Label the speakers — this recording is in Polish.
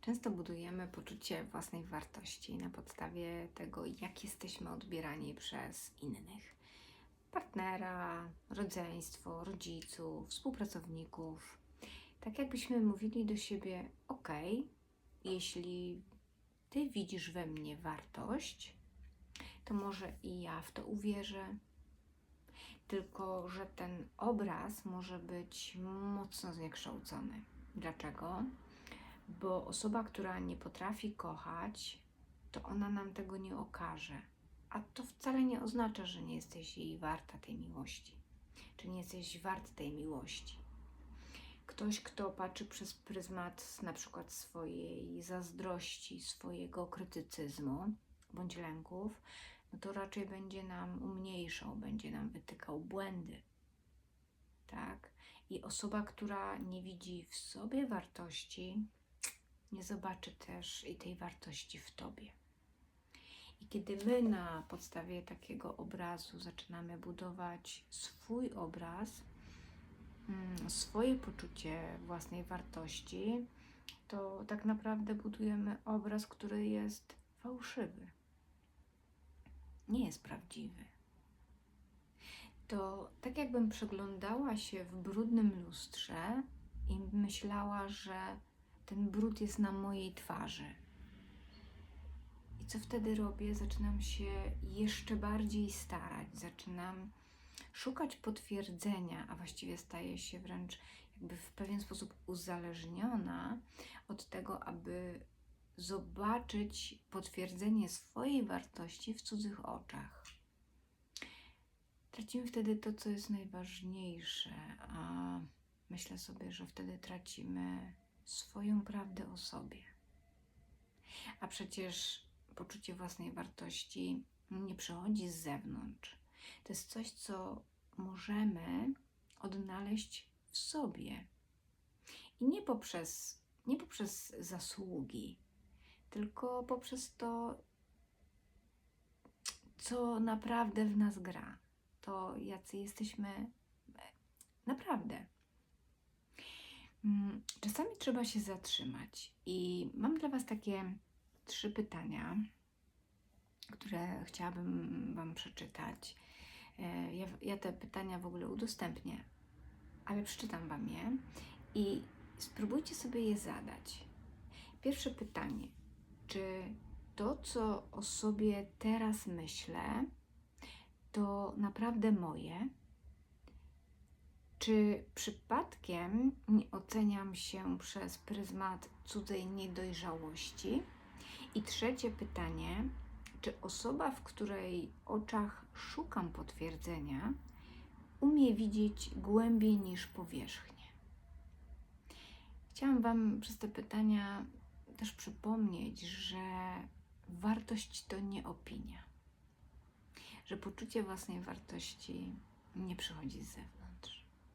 Speaker 1: Często budujemy poczucie własnej wartości na podstawie tego, jak jesteśmy odbierani przez innych partnera, rodzeństwo, rodziców, współpracowników. Tak jakbyśmy mówili do siebie: OK, jeśli ty widzisz we mnie wartość, to może i ja w to uwierzę. Tylko, że ten obraz może być mocno zniekształcony. Dlaczego? Bo osoba, która nie potrafi kochać, to ona nam tego nie okaże. A to wcale nie oznacza, że nie jesteś jej warta tej miłości, czy nie jesteś wart tej miłości. Ktoś, kto patrzy przez pryzmat na przykład swojej zazdrości, swojego krytycyzmu bądź lęków, no to raczej będzie nam umniejszał, będzie nam wytykał błędy. Tak? I osoba, która nie widzi w sobie wartości, nie zobaczy też i tej wartości w tobie. I kiedy my na podstawie takiego obrazu zaczynamy budować swój obraz, mm, swoje poczucie własnej wartości, to tak naprawdę budujemy obraz, który jest fałszywy. Nie jest prawdziwy. To tak jakbym przeglądała się w brudnym lustrze i myślała, że ten brud jest na mojej twarzy. I co wtedy robię? Zaczynam się jeszcze bardziej starać, zaczynam szukać potwierdzenia, a właściwie staję się wręcz jakby w pewien sposób uzależniona od tego, aby zobaczyć potwierdzenie swojej wartości w cudzych oczach. Tracimy wtedy to, co jest najważniejsze, a myślę sobie, że wtedy tracimy swoją prawdę o sobie. A przecież poczucie własnej wartości nie przychodzi z zewnątrz. To jest coś, co możemy odnaleźć w sobie. I nie poprzez, nie poprzez zasługi, tylko poprzez to, co naprawdę w nas gra. To, jacy jesteśmy naprawdę. Czasami trzeba się zatrzymać i mam dla Was takie trzy pytania, które chciałabym Wam przeczytać. E, Ja, ja te pytania w ogóle udostępnię, ale przeczytam Wam je i spróbujcie sobie je zadać. Pierwsze pytanie: czy to, co o sobie teraz myślę, to naprawdę moje? Czy przypadkiem nie oceniam się przez pryzmat cudzej niedojrzałości? I trzecie pytanie: czy osoba, w której oczach szukam potwierdzenia, umie widzieć głębiej niż powierzchnię? Chciałam Wam przez te pytania też przypomnieć, że wartość to nie opinia, że poczucie własnej wartości nie przychodzi z zewnątrz